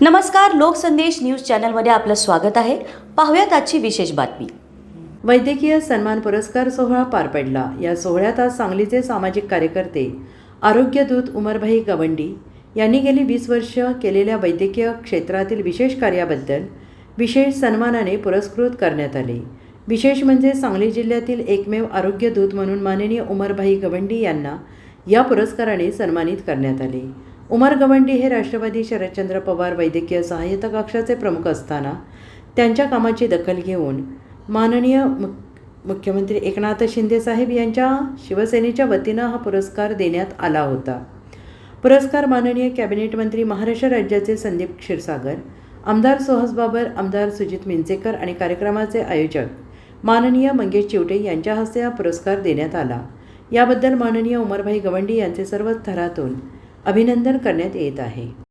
नमस्कार लोकसंदेश न्यूज चॅनलमध्ये आपलं स्वागत आहे. पाहूयात आजची विशेष बातमी. वैद्यकीय सन्मान पुरस्कार सोहळा पार पडला. या सोहळ्यात आज सांगलीचे सामाजिक कार्यकर्ते आरोग्यदूत उमरभाई गवंडी यांनी गेली वीस वर्ष केलेल्या वैद्यकीय क्षेत्रातील विशेष कार्याबद्दल विशेष सन्मानाने पुरस्कृत करण्यात आले. विशेष म्हणजे सांगली जिल्ह्यातील एकमेव आरोग्यदूत म्हणून माननीय उमरभाई गवंडी यांना या पुरस्काराने सन्मानित करण्यात आले. उमर गवंडी हे राष्ट्रवादी शरदचंद्र पवार वैद्यकीय सहाय्यता कक्षाचे प्रमुख असताना त्यांच्या कामाची दखल घेऊन माननीय मुख मुख्यमंत्री एकनाथ शिंदेसाहेब यांच्या शिवसेनेच्या वतीनं हा पुरस्कार देण्यात आला होता. पुरस्कार माननीय कॅबिनेट मंत्री महाराष्ट्र राज्याचे संदीप क्षीरसागर आमदार सुहास बाबर आमदार सुजित मिंचेकर आणि कार्यक्रमाचे आयोजक माननीय मंगेश चिवटे यांच्या हस्ते हा पुरस्कार देण्यात आला. याबद्दल माननीय उमरभाई गवंडी यांचे सर्व थरातून अभिनंदन करण्यात येत आहे.